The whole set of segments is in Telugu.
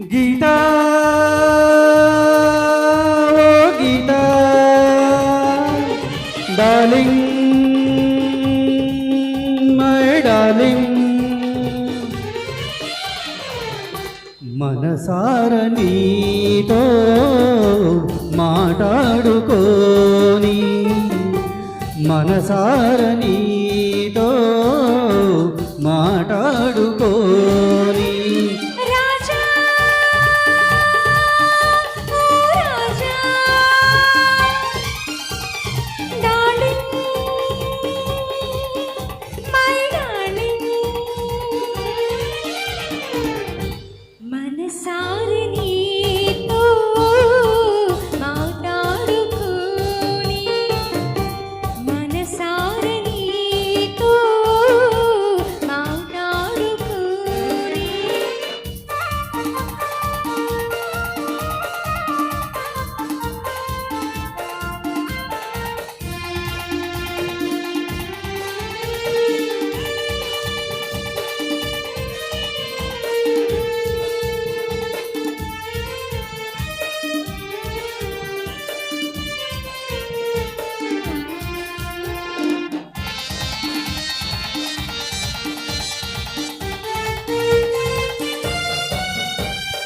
గీతా ఓ గీతా. Darling my darling. మనసార నీతో మాట్లాడుకోని మనసార నీ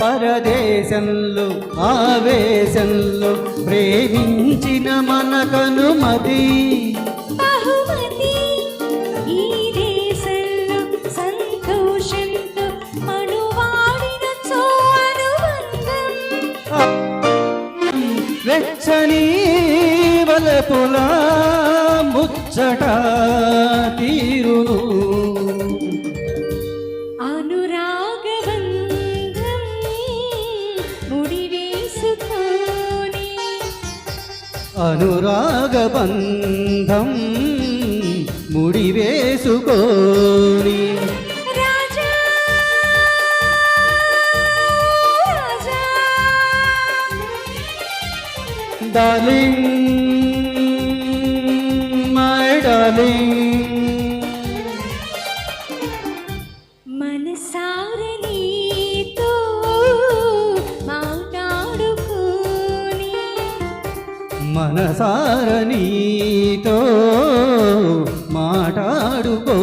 పరదేశంలో ఆవేశంలో ప్రేమించిన మనకనుమతి వెచ్చని వలపుల ముచ్చట తీరును. అనురాగబంధం ముడివేసుకోని రాజా రాజా డార్లింగ్ మై డార్లింగ్ సారనీతో మాట్లాడుకో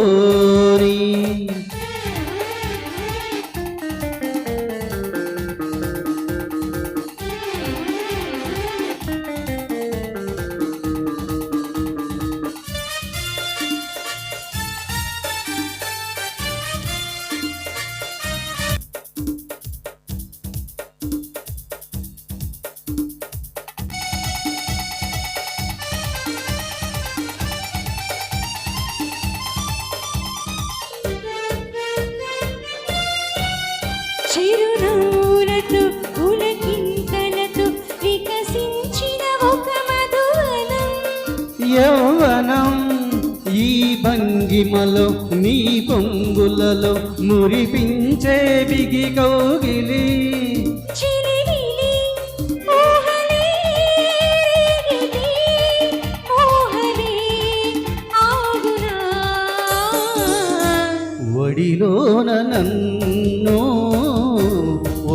చిరునవ్వులతో పులకింతలతో వికసించిన ఒక మధువనం. యౌవనం ఈ భంగిమలో నీ పొంగులలో మురిపించే బిగి కౌగిలి.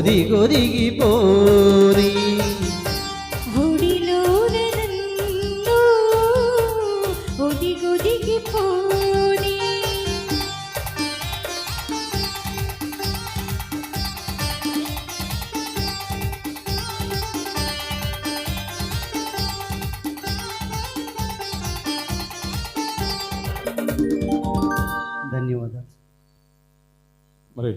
ఒదిగొదిగిపోని డార్లింగ్ మై